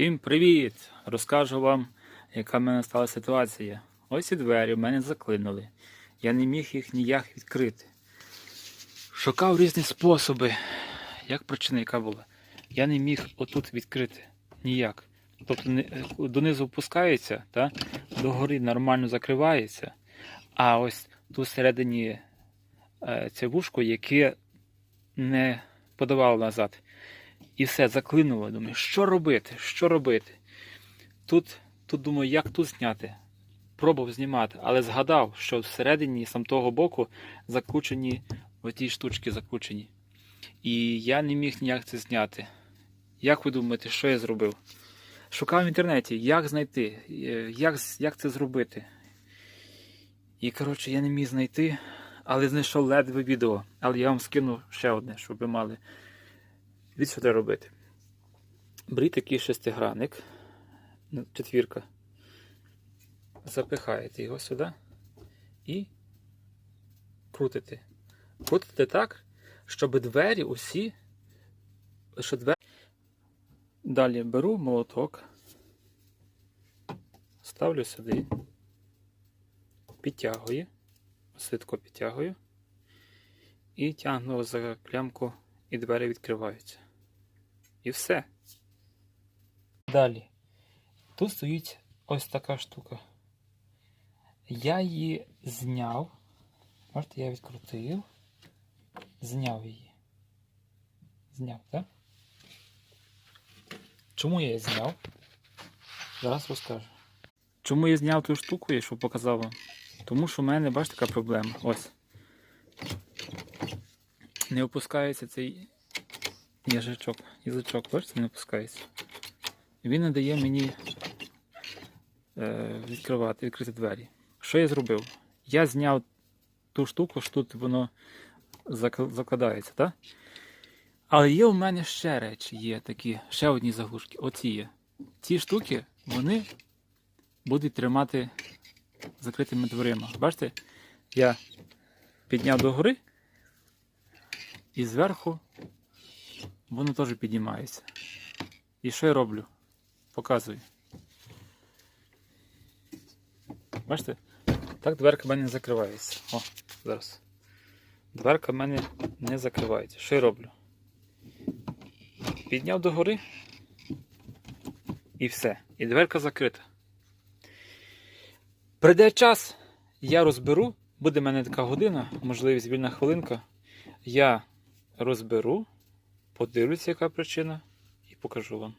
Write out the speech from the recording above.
Всім привіт! Розкажу вам, яка в мене стала ситуація. Ось і двері в мене заклинули. Я не міг їх ніяк відкрити. Шукав різні способи. Як причина яка була? Я не міг отут відкрити ніяк. Тобто донизу опускається, та? догори нормально закривається. А ось тут всередині е, це вушко, яке не подавало назад. І все, заклинуло. Думаю, що робити? Що робити? Тут, тут думаю, як тут зняти? Пробував знімати, але згадав, що всередині сам того боку закручені оті штучки закручені. І я не міг ніяк це зняти. Як ви думаєте, що я зробив? Шукав в інтернеті, як знайти, е, як, як це зробити. І, коротше, я не міг знайти, але знайшов ледве відео. Але я вам скину ще одне, щоб ви мали від що треба робити. Беріть такий шестигранник, ну, четвірка, запихаєте його сюди і крутите. Крутите так, щоб двері усі. Що двері... Далі беру молоток, ставлю сюди, підтягую, ситко підтягую і тягну за клямку, і двері відкриваються. І все. Далі. Тут стоїть ось така штука. Я її зняв. Бачите, я відкрутив. Зняв її. Зняв, так? Чому я її зняв? Зараз розкажу. Чому я зняв ту штуку, я що показав вам? Тому що в мене, бачите, така проблема. Ось. Не опускається цей Їжачок, язичок, бачите, не опускається. Він не дає мені е, відкривати, відкрити двері. Що я зробив? Я зняв ту штуку, що тут воно закладається, так? Але є у мене ще речі, є такі, ще одні заглушки. Оці є. Ці штуки, вони будуть тримати закритими дверима. Бачите? Я підняв догори і зверху воно теж піднімається. І що я роблю? Показую. Бачите? Так дверка в мене не закривається. О, зараз. Дверка в мене не закривається. Що я роблю? Підняв догори і все. І дверка закрита. Прийде час, я розберу, буде в мене така година, можливість вільна хвилинка. Я розберу подивлюся, яка причина, і покажу вам.